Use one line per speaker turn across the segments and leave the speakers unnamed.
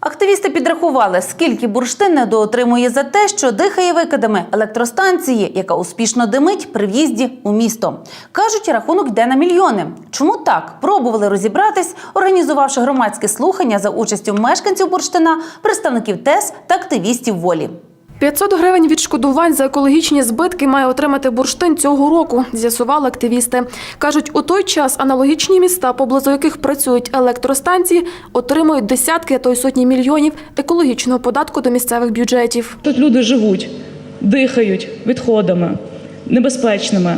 Активісти підрахували, скільки бурштин недоотримує за те, що дихає викидами електростанції, яка успішно димить при в'їзді у місто. Кажуть, рахунок йде на мільйони. Чому так? Пробували розібратись, організувавши громадські слухання за участю мешканців бурштина, представників ТЕС та активістів волі.
500 гривень відшкодувань за екологічні збитки має отримати бурштин цього року, з'ясували активісти. Кажуть, у той час аналогічні міста, поблизу яких працюють електростанції, отримують десятки, а то й сотні мільйонів екологічного податку до місцевих бюджетів.
Тут люди живуть, дихають відходами небезпечними.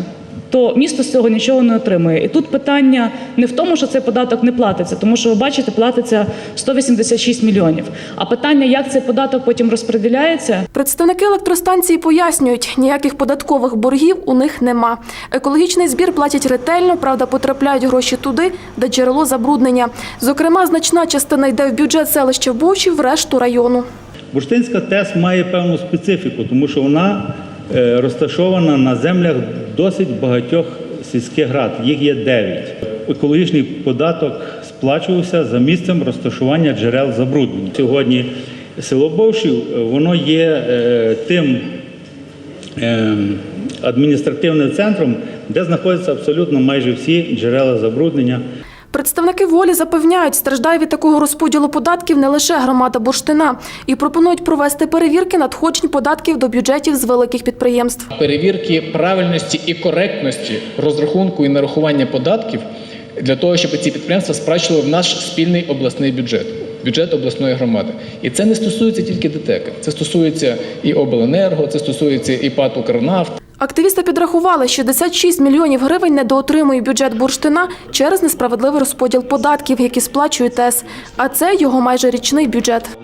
То місто з цього нічого не отримує. І тут питання не в тому, що цей податок не платиться, тому що ви бачите, платиться 186 мільйонів. А питання, як цей податок потім розподіляється,
Представники електростанції пояснюють, ніяких податкових боргів у них нема. Екологічний збір платять ретельно, правда, потрапляють гроші туди, де джерело забруднення. Зокрема, значна частина йде в бюджет селища Бовчів, в решту району.
Бурштинська ТЕС має певну специфіку, тому що вона е, розташована на землях досить багатьох сільських рад. Їх є 9. Екологічний податок сплачувався за місцем розташування джерел забруднення. Сьогодні село Бовшів воно є е, тим е, адміністративним центром, де знаходяться абсолютно майже всі джерела забруднення.
Представники волі запевняють, страждає від такого розподілу податків не лише громада бурштина і пропонують провести перевірки надходжень податків до бюджетів з великих підприємств.
перевірки правильності і коректності розрахунку і нарахування податків для того, щоб ці підприємства сплачували в наш спільний обласний бюджет, бюджет обласної громади. І це не стосується тільки ДТЕКа, це стосується і обленерго, це стосується і ПАТ «Укрнафт»,
Активісти підрахували, 66 мільйонів гривень недоотримує бюджет бурштина через несправедливий розподіл податків, які сплачує ТЕС. А це його майже річний бюджет.